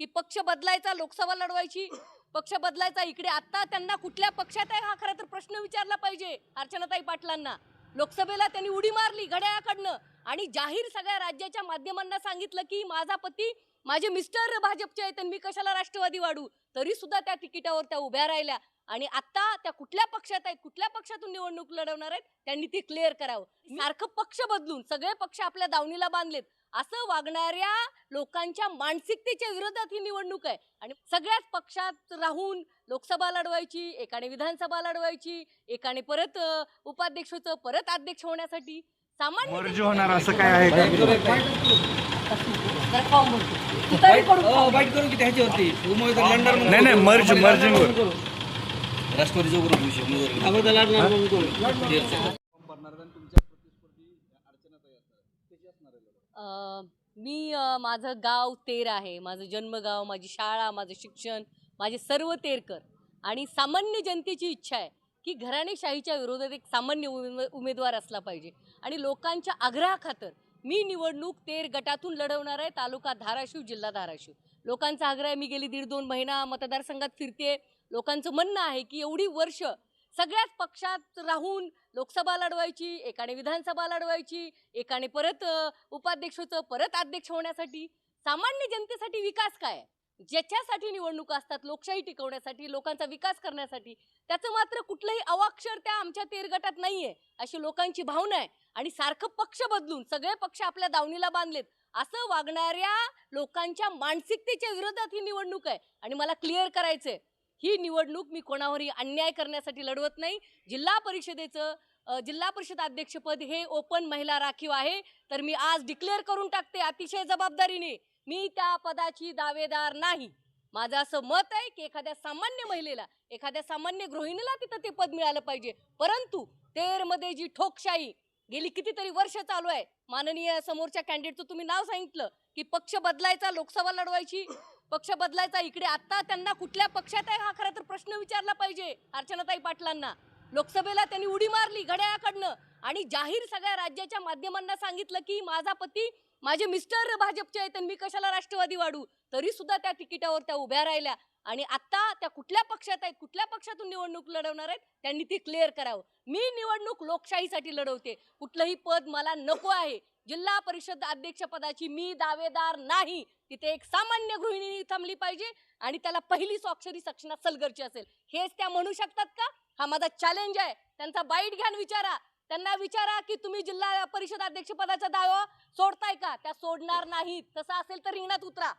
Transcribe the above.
की पक्ष बदलायचा लोकसभा लढवायची. पक्ष बदलायचा इकडे आता त्यांना कुठल्या पक्षात आहे हा खरा तर प्रश्न विचारला पाहिजे अर्चनाताई पाटलांना. लोकसभेला त्यांनी उडी मारली घड्याळाकडनं आणि जाहीर सगळ्या राज्याच्या माध्यमांना सांगितलं की माझा पती माझे मिस्टर भाजपचे आहेत आणि मी कशाला राष्ट्रवादी वाढू? तरी सुद्धा त्या तिकिटावर त्या उभ्या राहिल्या आणि आता त्या कुठल्या पक्षात आहेत कुठल्या पक्षातून निवडणूक लढवणार आहेत त्यांनी ती क्लिअर करावं. सारखं पक्ष बदलून सगळे पक्ष आपल्या दावणीला बांधलेत. असं वागणाऱ्या लोकांच्या मानसिकतेच्या विरोधात ही निवडणूक आहे आणि सगळ्याच पक्षात राहून लोकसभा लढवायची एकाने विधानसभा लढवायची एकाने परत अं, उपाध्यक्ष होतं परत अध्यक्ष होण्यासाठी सामान्य मर्ज होणार असं काय आहे. तुतारी मी माझं गाव तेर आहे. माझं जन्मगाव माझी शाळा माझं शिक्षण माझे सर्व तेरकर आणि सामान्य जनतेची इच्छा आहे की घराणेशाहीच्या विरोधात एक सामान्य उमे- उमेदवार असला पाहिजे. आणि लोकांच्या आग्रहाखातर मी निवडणूक तेर गटातून लढवणार आहे. तालुका धाराशिव जिल्हा धाराशिव. लोकांचा आग्रह आहे मी गेली दीड दोन महिना मतदारसंघात फिरते लोकांचं म्हणणं आहे की एवढी वर्ष सगळ्याच पक्षात राहून लोकसभा लढवायची एकाने विधानसभा लढवायची एकाने परत उपाध्यक्ष होतं परत अध्यक्ष होण्यासाठी. सामान्य जनतेसाठी विकास काय? ज्याच्यासाठी निवडणुका असतात लोकशाही टिकवण्यासाठी लोकांचा विकास करण्यासाठी त्याचं मात्र कुठलंही अवाक्षर त्या आमच्या तेर गटात नाहीये अशी लोकांची भावना आहे. आणि सारखं पक्ष बदलून सगळे पक्ष आपल्या दावणीला बांधलेत असं वागणाऱ्या लोकांच्या मानसिकतेच्या विरोधात ही निवडणूक आहे. आणि मला क्लिअर करायचंय ही निवडणूक मी कोणावरही अन्याय करण्यासाठी लढवत नाही. जिल्हा परिषदेचं जिल्हा परिषद अध्यक्षपद हे ओपन महिला राखीव आहे. तर मी आज डिक्लेअर करून टाकते अतिशय जबाबदारीने. मी त्या पदाची दावेदार नाही. माझं असं मत आहे की एखाद्या सामान्य महिलेला एखाद्या सामान्य गृहिणीला तिथं ते पद मिळालं पाहिजे. परंतु तेरमध्ये जी ठोकशाही गेली कितीतरी वर्ष चालू आहे. माननीय समोरच्या कॅन्डिडेटचं तुम्ही नाव सांगितलं की पक्ष बदलायचा लोकसभा लढवायची. पक्ष बदलायचा इकडे. आता त्यांना कुठल्या पक्षात आहे हा खरा तर प्रश्न विचारला पाहिजे अर्चनाताई पाटलांना. लोकसभेला त्यांनी उडी मारली घड्याळाकडनं. आणि जाहीर सगळ्या राज्याच्या माध्यमांना सांगितलं की माझा पती माझे मिस्टर भाजपचे आहेत आणि मी कशाला राष्ट्रवादी वाढू? तरी सुद्धा त्या तिकिटावर त्या उभ्या राहिल्या. आणि आता त्या कुठल्या पक्षात आहेत कुठल्या पक्षातून निवडणूक लढवणार आहेत त्यांनी ती क्लिअर करावं. मी निवडणूक लोकशाहीसाठी लढवते. कुठलंही पद मला नको आहे. जिल्हा परिषद अध्यक्षपदाची मी दावेदार नाही. तिथे एक सामान्य गृहिणी थांबली पाहिजे आणि त्याला पहिली स्वाक्षरी सक्षणा सलगरची असेल. हेच त्या म्हणू शकतात का? हा माझा चॅलेंज आहे. त्यांचा बाईट घ्यान विचारा. त्यांना विचारा की तुम्ही जिल्हा परिषद अध्यक्षपदाचा दावा सोडताय का? त्या सोडणार नाहीत. तसं असेल तर रिंगणात उतरा.